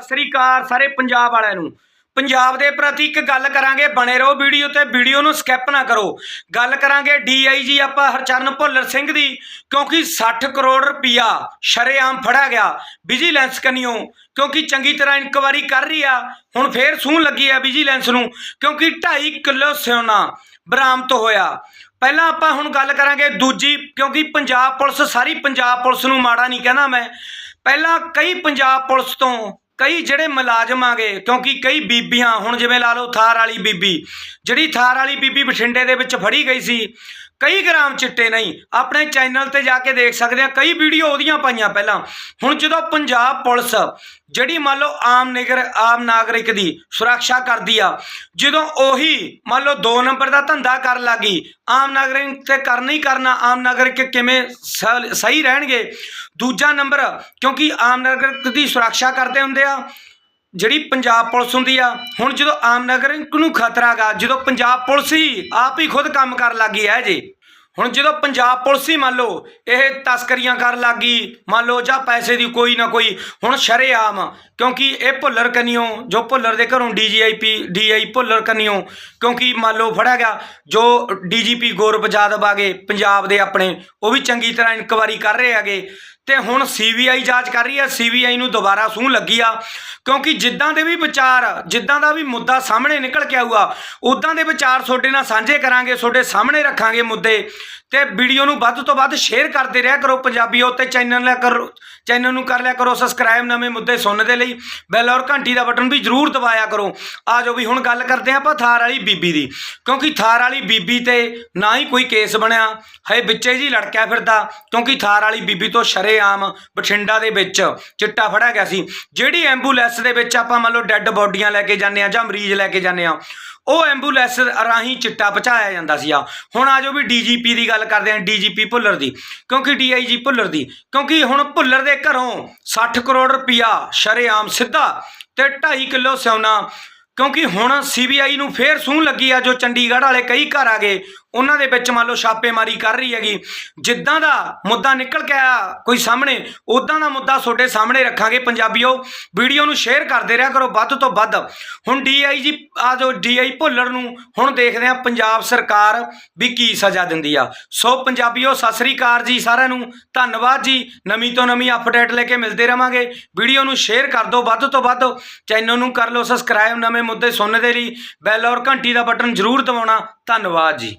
ਸਤਿ ਸ੍ਰੀ ਅਕਾਲ ਸਾਰੇ ਪੰਜਾਬ ਵਾਲਿਆਂ ਨੂੰ। ਪੰਜਾਬ ਦੇ ਪ੍ਰਤੀ ਇੱਕ ਗੱਲ ਕਰਾਂਗੇ, ਬਣੇ ਰਹੋ ਵੀਡੀਓ ਤੇ, ਵੀਡੀਓ ਨੂੰ ਸਕਿਪ ਨਾ ਕਰੋ। ਗੱਲ ਕਰਾਂਗੇ ਡੀਆਈਜੀ ਆਪਾਂ ਹਰਚਰਨ ਭੁੱਲਰ ਸਿੰਘ ਦੀ, ਕਿਉਂਕਿ 60 ਕਰੋੜ ਰੁਪਇਆ ਸ਼ਰੇਆਮ ਫੜਿਆ ਗਿਆ ਵਿਜੀਲੈਂਸ ਕੰਨਿਓ, ਕਿਉਂਕਿ ਚੰਗੀ ਤਰ੍ਹਾਂ ਇਨਕੁਆਰੀ ਕਰ ਰਹੀ ਆ, ਹੁਣ ਫੇਰ ਸੂਹ ਲੱਗੀ ਆ ਵਿਜੀਲੈਂਸ ਨੂੰ, ਕਿਉਂਕਿ 2.5 ਕਿਲੋ ਸੋਨਾ ਬਰਾਮਦ ਹੋਇਆ। ਪਹਿਲਾਂ ਆਪਾਂ ਹੁਣ ਗੱਲ ਕਰਾਂਗੇ ਦੂਜੀ, ਕਿਉਂਕਿ ਪੰਜਾਬ ਪੁਲਿਸ, ਸਾਰੀ ਪੰਜਾਬ ਪੁਲਿਸ ਨੂੰ ਮਾੜਾ ਨਹੀਂ ਕਹਿੰਦਾ ਮੈਂ। ਪਹਿਲਾਂ ਕਈ ਪੰਜਾਬ ਪੁਲਿਸ ਤੋਂ ਕਈ ਜਿਹੜੇ ਮੁਲਾਜ਼ਮ ਆਗੇ, ਕਿਉਂਕਿ ਕਈ ਬੀਬੀਆਂ, ਹੁਣ ਜਿਵੇਂ ਲਾ ਲਓ ਥਾਰ ਵਾਲੀ ਬੀਬੀ, ਜਿਹੜੀ ਥਾਰ ਵਾਲੀ ਬੀਬੀ ਬਠਿੰਡੇ ਦੇ ਵਿੱਚ ਫੜੀ ਗਈ ਸੀ ਕਈ ਗ੍ਰਾਮ ਚਿੱਟੇ ਨਹੀਂ, ਆਪਣੇ ਚੈਨਲ ਤੇ ਜਾ ਕੇ ਦੇਖ ਸਕਦੇ ਆ, ਕਈ ਵੀਡੀਓ ਉਹਦੀਆਂ ਪਾਈਆਂ ਪਹਿਲਾਂ। ਹੁਣ ਜਦੋਂ ਪੰਜਾਬ ਪੁਲਿਸ, ਜਿਹੜੀ ਮੰਨ ਲਓ ਆਮ ਨਿਗਰ, ਆਮ ਨਾਗਰਿਕ ਦੀ ਸੁਰੱਖਿਆ ਕਰਦੀ ਆ, ਜਦੋਂ ਉਹੀ ਮੰਨ ਲਓ 2 ਨੰਬਰ ਦਾ ਧੰਦਾ ਕਰਨ ਲੱਗੀ, ਆਮ ਨਾਗਰਿਕ ਤੇ ਕਰਨਾ ਹੀ ਕਰਨਾ, ਆਮ ਨਾਗਰਿਕ ਕਿਵੇਂ ਸ- ਸਹੀ ਰਹਿਣਗੇ? ਦੂਜਾ ਨੰਬਰ, ਕਿਉਂਕਿ ਆਮ ਨਾਗਰਿਕ ਦੀ ਸੁਰੱਖਿਆ ਕਰਦੇ ਹੁੰਦੇ ਆ, ਜਿਹੜੀ ਪੰਜਾਬ ਪੁਲਿਸ ਹੁੰਦੀ ਆ, ਹੁਣ ਜਦੋਂ ਆਮ ਨਾਗਰਿਕ ਨੂੰ ਖਤਰਾ ਗਾ, ਜਦੋਂ ਪੰਜਾਬ ਪੁਲਿਸ ਹੀ ਆਪ ਹੀ ਖੁਦ ਕੰਮ ਕਰਨ ਲੱਗੀ ਹੈ ਜੀ। ਹੁਣ ਜਦੋਂ ਪੰਜਾਬ ਪੁਲਿਸ ਹੀ ਮੰਨ ਲਓ ਇਹ ਤਸਕਰੀਆਂ ਕਰਨ ਲੱਗੀ ਮੰਨ ਲਓ ਜਾਂ ਪੈਸੇ ਦੀ ਕੋਈ ਨਾ ਕੋਈ, ਹੁਣ ਸ਼ਰੇਆਮ, ਕਿਉਂਕਿ ਇਹ ਭੁੱਲਰ ਕੰਨਿਓ, ਜੋ ਭੁੱਲਰ ਦੇ ਘਰੋਂ ਡੀਜੀਆਈਪੀ, ਡੀਆਈ ਭੁੱਲਰ ਕੰਨਿਓ, ਕਿਉਂਕਿ ਮੰਨ ਲਓ ਫੜਿਆ ਗਿਆ, ਜੋ ਡੀਜੀਪੀ ਗੌਰਵ ਜਾਦਵ ਆਗੇ ਪੰਜਾਬ ਦੇ ਆਪਣੇ, ਉਹ ਵੀ ਚੰਗੀ ਤਰ੍ਹਾਂ ਇਨਕੁਆਰੀ ਕਰ ਰਹੇ ਹੈਗੇ। ਤੇ ਹੁਣ ਸੀਬੀਆਈ ਜਾਂਚ ਕਰ ਰਹੀ ਹੈ। ਸੀਬੀਆਈ ਨੂੰ ਦੁਬਾਰਾ ਸੂਹ ਲੱਗੀ ਆ, ਕਿਉਂਕਿ ਜਿੱਦਾਂ ਦੇ ਵੀ ਵਿਚਾਰ, ਜਿੱਦਾਂ ਦਾ ਵੀ ਮੁੱਦਾ ਸਾਹਮਣੇ ਨਿਕਲ ਕੇ ਆਊਗਾ, ਉਦਾਂ ਦੇ ਵਿਚਾਰ ਤੁਹਾਡੇ ਨਾਲ ਸਾਂਝੇ ਕਰਾਂਗੇ, ਤੁਹਾਡੇ ਸਾਹਮਣੇ ਰੱਖਾਂਗੇ ਮੁੱਦੇ। ਤੇ ਵੀਡੀਓ ਨੂੰ ਵੱਧ ਤੋਂ ਵੱਧ ਸ਼ੇਅਰ ਕਰਦੇ ਰਿਹਾ ਕਰੋ ਪੰਜਾਬੀਓ ਤੇ ਚੈਨਲ ਲਿਆ ਕਰੋ ਚੈਨਲ ਨੂੰ ਕਰ ਲਿਆ ਕਰੋ ਸਬਸਕ੍ਰਾਈਬ ਨਵੇਂ ਮੁੱਦੇ ਸੁਣਨ ਦੇ ਲਈ। ਬੈਲ ਔਰ ਘੰਟੀ ਦਾ ਬਟਨ ਵੀ ਜ਼ਰੂਰ ਦਬਾਇਆ ਕਰੋ। ਆ ਜਾਓ ਵੀ ਹੁਣ ਗੱਲ ਕਰਦੇ ਹਾਂ ਆਪਾਂ ਥਾਰ ਵਾਲੀ ਬੀਬੀ ਦੀ, ਕਿਉਂਕਿ ਥਾਰ ਵਾਲੀ ਬੀਬੀ ਤੇ ਨਾ ਹੀ ਕੋਈ ਕੇਸ ਬਣਿਆ ਹੈ ਵਿੱਚੇ ਜੀ ਲੜਕਿਆ ਫਿਰਦਾ, ਕਿਉਂਕਿ ਥਾਰ ਵਾਲੀ ਬੀਬੀ ਤੋਂ ਸ਼ਰੇ ਸ਼ਰੇਆਮ ਬਠਿੰਡਾ ਦੇ ਵਿੱਚ ਚਿੱਟਾ ਫੜਿਆ ਗਿਆ ਸੀ। ਜਿਹੜੀ ਐਂਬੂਲੈਂਸ ਦੇ ਵਿੱਚ ਆਪਾਂ ਮੰਨ ਲਓ ਡੈੱਡ ਬੋਡੀਆਂ ਲੈ ਕੇ ਜਾਂਦੇ ਆ ਜਾਂ ਮਰੀਜ਼ ਲੈ ਕੇ ਜਾਂਦੇ ਆ, ਉਹ ਐਂਬੂਲੈਂਸ ਰਾਹੀਂ ਚਿੱਟਾ ਪਹੁੰਚਾਇਆ ਜਾਂਦਾ ਸੀ ਆ ਹੁਣ ਆ ਜਾਓ ਵੀ ਡੀਜੀਪੀ ਦੀ ਗੱਲ ਕਰਦੇ ਆ, ਡੀਜੀਪੀ ਭੁੱਲਰ ਦੀ, ਕਿਉਂਕਿ ਡੀਆਈਜੀ ਭੁੱਲਰ ਦੀ, ਕਿਉਂਕਿ ਹੁਣ ਭੁੱਲਰ ਦੇ ਘਰੋਂ 60 ਕਰੋੜ ਰੁਪਇਆ ਸ਼ਰੇਆਮ ਸਿੱਧਾ ਤੇ 2.5 ਕਿਲੋ ਸੋਨਾ ਕਿਉਂਕਿ ਹੁਣ ਸੀਬੀਆਈ ਨੂੰ ਫੇਰ ਸੂਹ ਲੱਗੀ ਆ ਜੋ ਚੰਡੀਗੜ੍ਹ ਵਾਲੇ ਕਈ ਘਰ ਆ ਗਏ। ਉਹਨਾਂ ਦੇ ਵਿੱਚ ਮੰਨ ਲਓ ਛਾਪੇਮਾਰੀ ਕਰ ਰਹੀ ਹੈਗੀ। ਜਿੱਦਾਂ ਦਾ ਮੁੱਦਾ ਨਿਕਲ ਕੇ ਆ ਕੋਈ ਸਾਹਮਣੇ ਉਦਾਂ ਦਾ ਮੁੱਦਾ ਤੁਹਾਡੇ ਸਾਹਮਣੇ ਰੱਖਾਂਗੇ ਪੰਜਾਬੀਓ। ਵੀਡੀਓ ਨੂੰ ਸ਼ੇਅਰ ਕਰਦੇ ਰਿਹਾ ਕਰੋ ਵੱਧ ਤੋਂ ਵੱਧ। ਹੁਣ ਡੀਆਈਜੀ ਆ ਜੋ ਡੀਆਈ ਭੁੱਲਰ ਨੂੰ ਹੁਣ ਦੇਖਦੇ ਆ ਪੰਜਾਬ ਸਰਕਾਰ ਵੀ ਕੀ ਸਜ਼ਾ ਦਿੰਦੀ ਆ। ਸੋ ਪੰਜਾਬੀਓ, ਸਤਿ ਸ੍ਰੀ ਅਕਾਲ ਜੀ ਸਾਰਿਆਂ ਨੂੰ। ਧੰਨਵਾਦ ਜੀ। ਨਵੀਂ ਤੋਂ ਨਵੀਂ ਅਪਡੇਟ ਲੈ ਕੇ ਮਿਲਦੇ ਰਵਾਂਗੇ। ਵੀਡੀਓ ਨੂੰ ਸ਼ੇਅਰ ਕਰ ਦਿਓ ਵੱਧ ਤੋਂ ਵੱਧ। ਚੈਨਲ ਨੂੰ ਕਰ ਲਓ ਸਬਸਕ੍ਰਾਈਬ ਨਵੇਂ ਨਵੇਂ ਮੁੱਦੇ ਸੁਣਨ ਦੇ ਲਈ ਬੈਲ ਔਰ ਘੰਟੀ ਦਾ ਬਟਨ ਜ਼ਰੂਰ ਦਬਾਉਣਾ। ਧੰਨਵਾਦ ਜੀ।